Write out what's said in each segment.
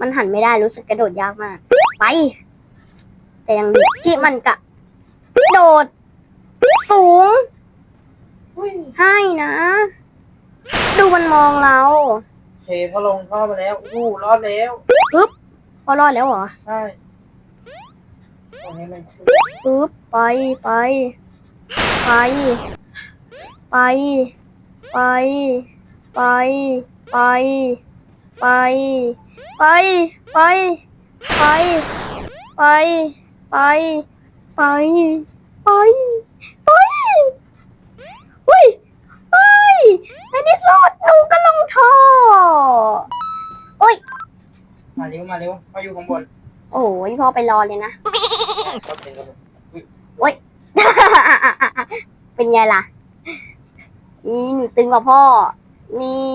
มันหันไม่ได้รู้สึกกระโดดยากมาก ไป แต่ยังดีที่มันกะโดด สูงอุ้ยให้นะ ดูมันมองเราโอเคพอลงท่อมาแล้วอู้รอดแล้วพอรอดแล้วเหรอ ใช่ตรงนี้มันคือปึ๊บไปไป ไป ไป ไป ไป ไป ไป ไปไปไปไปไปไปไปไปอุ้ยเฮ้ยในที่สุดหนูก็ลงท่อมาเร็วมาเร็วเขาอยู่ข้างบนโอ้ยพ่อไปรอเลยนะเขาเป็นกระโดดเป็นไงล่ะ นี่หนูตึงกว่าพ่อ นี่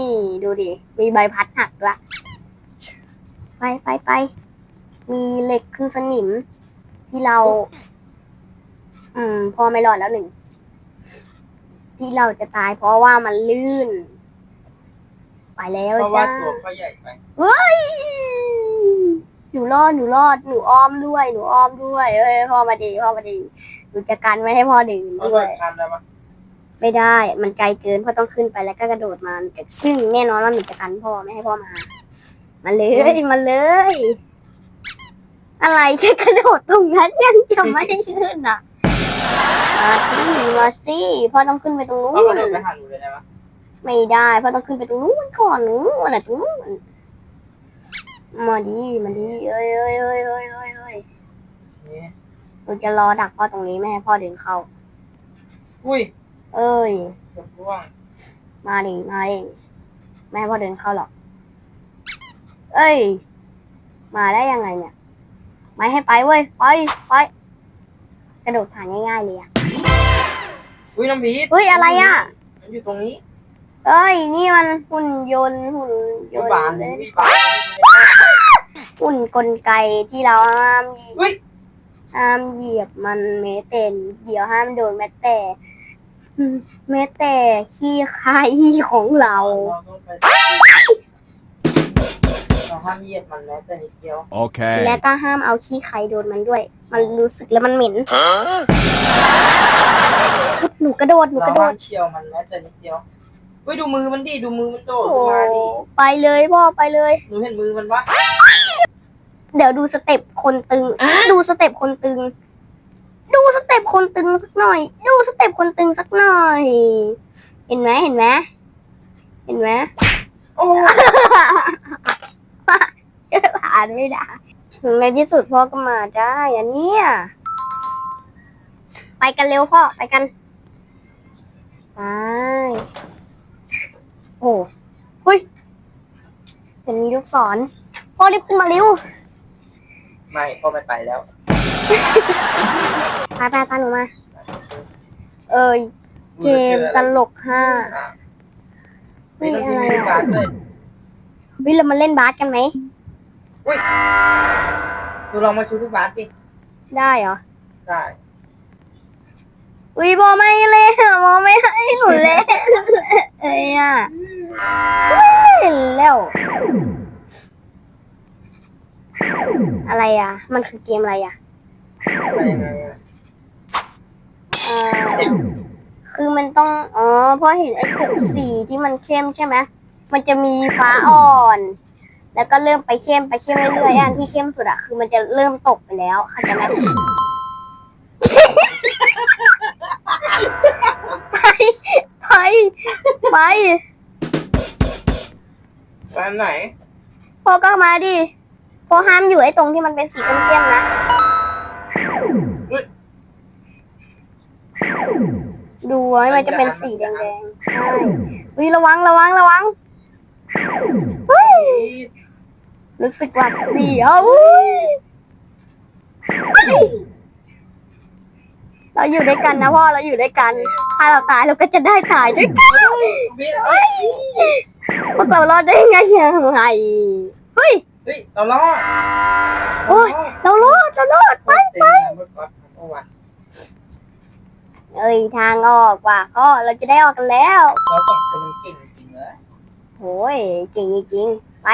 ดูดิ มีใบพัดหักละ ไปไปไปมีเหล็กครึ่งสนิม ที่เรา อืมพ่อไม่รอดแล้วหนึ่ง ที่เราจะตายเพราะว่ามันลื่น ไปแล้วเพราะว่าจ้าตัวเขาใหญ่ไปเฮ้ยหนูรอดหนูรอดหนูอ้อมด้วยหนูอ้อมด้วยเอ้ยพ่อมาดีพ่อมาดีหนูจะกันไม่ให้พ่อดึงเขาด้โดวยดข้ามได้ปะไม่ได้ มันไกลเกินพ่อต้องขึ้นไปแล้วก็กระโดดมาแต่ซึ่งแน่นอนว่าหนูจะกันพ่อไม่ให้พ่อมา มาเลยมาเลย อะไรแค่กระโดดตรงนั้นยังจะไม่ขึ้นอะมาสิมาสิพ่อต้องขึ้นไปตรงนู้เขากระนโดดไปหาหนูเลยได้ปะไม่ได้พ่อต้องขึ้นไปตรงนู้นก่อนนู้นน่ะตรงนู้นมาดีมาดีเอ้ยเอ้ยเอ้ยเอ้ยเอ้ยเอ้ยนี่หนูจะรอดักพ่อตรงนี้ไม่ให้พ่อเดินเข้า อุ้ย เอ้ยเกือบร่วงมาดิมาดิไม่ให้พ่อเดินเข้าหรอก เอ้ย มาได้ยังไงเนี่ย ไม่ให้ไปเว้ย ไป ไป กระโดดผ่านง่ายๆเลยอะอุ้ยน้ำพีชเฮ้ยอะไรอะมันอยู่ตรงนี้เอ้ย นี่มันหุ่นยนต์หุ่นยอยู่นต์บานเลยอุ้ยบานหุ่นกลไกที่เราห้ามเหยียบอุ้ยห้ามเหยียบมันแม้แต่นิดเดียวห้ามโดนแม้แต่อืมแม้แต่ขี้ใครของเรา เราต้องไปเราห้ามเหยียบมันแม้แต่นิดเดียว Okay. และก็ห้ามเอาขี้ใครโดนมันด้วย มันรู้สึกแล้วมันเหม็น หนูกระโดด หนูเรากระโดห้าด มเฉียวมันแม้แต่นิดเดียวอุ้ยดูมือมันดิดูมือมันโดดโอ้ขึ้นมาดิไปเลยพ่อไปเลย หนูเห็นมือมันปะเดี๋ยวดูสเต็ปคนตึง ดูสเต็ปคนตึง ดูสเต็ปคนตึงสักหน่อย ดูสเต็ปคนตึงสักหน่อย เห็นไหมเห็นไหมเห็นไหม โอ้ผ่านไม่ได้ในที่สุดพ่อก็มาได้อันเนี้ยไปกันเร็วพ่อไปกันไปโอ้หุยเห็นมีลูกศรพ่อรีบขึ้นมาเร็วไม่พ่อไม่ไปแล้วไปไปตามหนูมา เอ้ยเกมตลกห้าไม่ต้องนี่มีอะไรลูกอะบาสด้วยวิเรามาเล่นบาสกันไหม ดูลองมาชูลูกบาสดิได้เหรอ ได้อุ้ยโบไม่เล่นโบไม่ให้หนูเล่นเอ้ยอะเล่นแล้วอะไรอะ มันคือเกมอะไรอะไปยังไงอะเอ่อคือมันต้อง อ๋อเพราะเห็นไอ้จุดสีที่มันเข้มใช่ไหมมันจะมีฟ้าอ่อน แล้วก็เริ่มไปเข้มไปเข้มเรื่อยๆอันที่เข้มสุดอะคือมันจะเริ่มตกไปแล้วเข้าใจไหมไปไปไปไปอันไหนพอก็มาดิพอห้ามอยู่ไอ้ตรงที่มันเป็นสีเข้มๆนะดูไว้มันจะเป็นสีแดงๆใช่วิระวังระวังระวังเฮ้ย รู้สึกหวาดเสียวอุ๊ยเราอยู่ด้วยกันนะพ่อเราอยู่ด้วยกัน ถ้าเราตายเราก็จะได้ตายด้วยกันพี่เอ้ยพวกเรารอดได้ไงยังไงเฮ้ยเฮ้ยเรารอดโอ้ยเรารอดเรารอดไปไปเมื่อก่อนเมื่อวันเอ้ยทางออกว่ะพ่อเราจะได้ออกกันแล้ว เราสองคนมันเก่งจริงเลยโอ้ยจริงจริงๆไป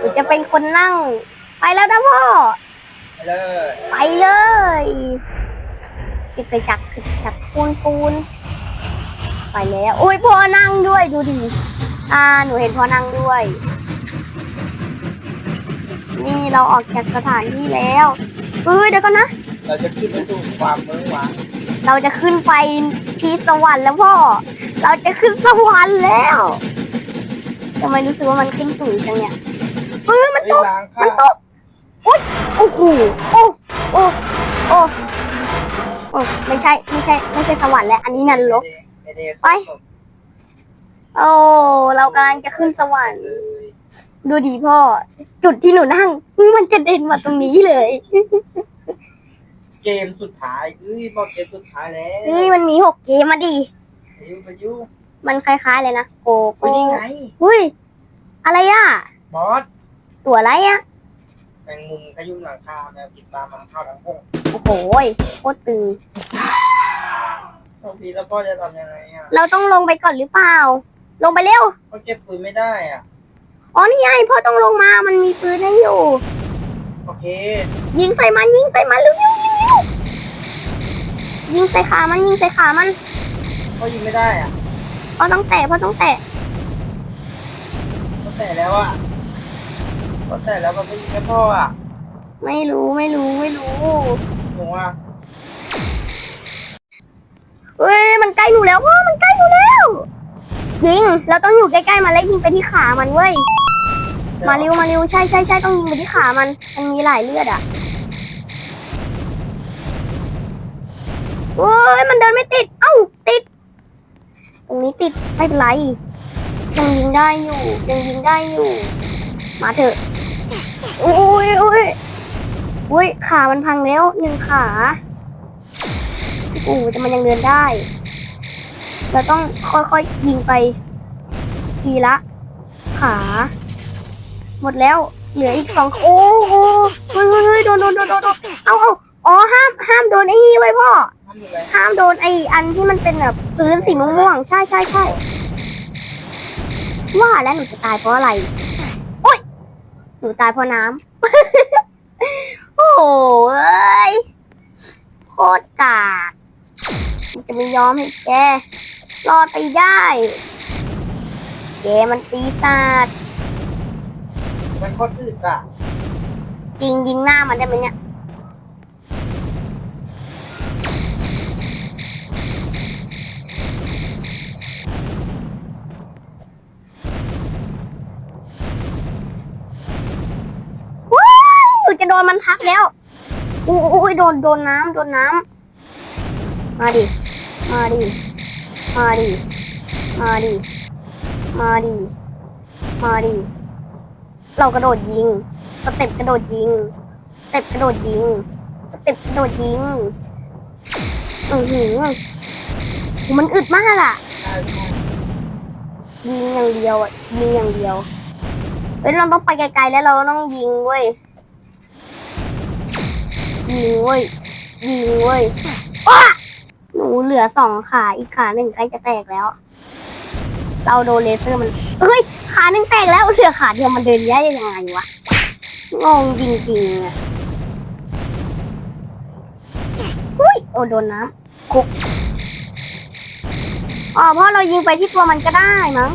หนูจะเป็นคนนั่ง ไปแล้วนะพ่อ ไปเลยไปเลยชิกกระชักชิกกระชักปูนปูนไปแล้วอุ้ยพ่อนั่งด้วยดูดิอ่าหนูเห็นพ่อนั่งด้วย นี่เราออกจากสถานที่แล้วเอ้ยเดี๋ยวก่อนนะเราจะขึ้นไปสู่ความมือหวานเราจะขึ้นไปที่สวรรค์แล้วพ่อ เราจะขึ้นสวรรค์แล้วทำไมรู้สึกว่ามันขึ้นสูงจังเนี่ย เฮ้ยมันเฮ้ตยกล้างข้ามันตกอุ๊ยโอ้โหโอ้โอ้โอ้โอ้ไม่ใช่ ไม่ใช่ ไม่ใช่สวรรค์แล้ว อันนี้นันรกไม่ได้ไปโอ้ เรากำลังจะขึ้นสวรรค์เลยดูดีพ่อ จุดที่หนูนั่ง มันกระเด็นมาตรงนี้เลย เกมสุดท้ายเอ้ยบอกเกมสุดท้ายแล้วนี่มันมีหกเกมมาดิไปยุไปยุมันคล้ายๆเลยนะ โกไปโก้นี่ไง อุ้ย อะไรอะ บอส ตัวอะไรอะแมงมุมขยุ่มหลังคาแมวติดตามมันเข้าทั้งห้องโอ้โหยโคตรตึงบางทีแล้วพ่อจะทำยังไงอะเราต้องลงไปก่อนหรือเปล่า ลงไปเร็วพ่อเก็บปืนไม่ได้อะ อ๋อนี่ไงพ่อต้องลงมา มันมีปืนให้อยู่ โอเค ยิงใส่มันยิงใส่มันเร็วๆเร็วๆยิงใส่ขามันยิงใส่ขามันพ่อยิงไม่ได้อะพ่อต้องแตะพ่อต้องแตะพ่อแต่แล้วอะ พ่อแต่แล้วมันไม่ยิงให้พ่ออะไม่รู้ไม่รู้ไม่รู้งงอะเอ้ยมันใกล้หนูแล้วพ่อมันใกล้หนูแล้ว ยิง เราต้องอยู่ใกล้ๆมันแล้วยิงไปที่ขามันเว้ย มาเร็วมาเร็วใช่ใช่ใช่ต้องยิงไปที่ขามัน มันมีหลายเลือดอะเอ้ยมันเดินไม่ติด เอ้าติด ตรงนี้ติดไม่เป็นไรยังยิงได้อยู่ยังยิงได้อยู่ มาเถอะโอุ้ยโอ้ยโอ้ยขามันพังแล้วหนึ่งขาโอ้แต่มันยังเดินได้ เราต้องค่อยๆยิงไป ทีละ ขา หมดแล้ว เหลืออีกสองโอ้โหเฮ้ยเฮ้ยเฮ้ยโดนโดนโดนโดนเอาเอาอ๋อห้ามห้ามโดนไอ้นี่ไว้พ่อ ห้ามโดนไอ้อันที่มันเป็นแบบพื้นสีม่วงๆใช่ใช่ใช่ว่าแล้วหนูจะตายเพราะอะไร หนูตายเพราะน้ำ โอ้โหเอ้ยโคตรกากมันจะไม่ยอมให้แก รอดไปได้ แกมันปีศาจมันโคตรอึดอะ จริงยิงหน้ามันได้ไหมเนี่ย นมันทับแล้วอู้อู้ยโดนโดนน้ำโดนน้ำมาดิมาดิมาดิมาดิมาดิมาดิเรากระโดดยิง สเต็ปกระโดดยิง สเต็ปกระโดดยิง สเต็ปกระโดดยิงอือหือมันอึดมากอะใช่ใช่ยิงอย่างเดียวอะยิงอย่างเดียวเอ้ยเราต้องไปไกลๆแล้วเราต้องยิงเว้ย ยิงเว้ยยิงเว้ยหนูเหลือสองขาอีกขาหนึ่งใกล้จะแตกแล้ว เราโดนเลเซอร์มันเฮ้ยขาหนึ่งแตกแล้วเหลือขาเดียวมันเดินได้ยังไงวะงงจริงๆอะอุ้ยโอ้โดนน้ำคุกอ๋อเพราะเรายิงไปที่ตัวมันก็ได้มั้ง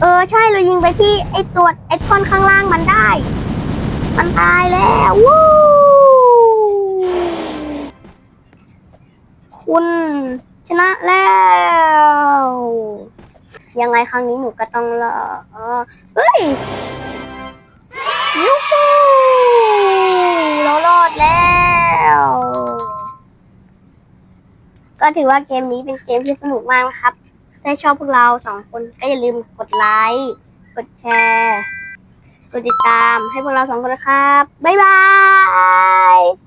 เออใช่เรายิงไปที่ไอตัวไอท่อนข้างล่างมันได้ มันตายแล้ววู้ คุณชนะแล้ว ยังไงครั้งนี้หนูก็ต้องรออ๋อเฮ้ยยูฮูเรารอดแล้ว ก็ถือว่าเกมนี้เป็นเกมที่สนุกมากนะครับ ถ้าชอบพวกเราสองคนก็อย่าลืมกดไลค์ กดแชร์ กดติดตามให้พวกเราสองคนนะครับ บ๊ายบาย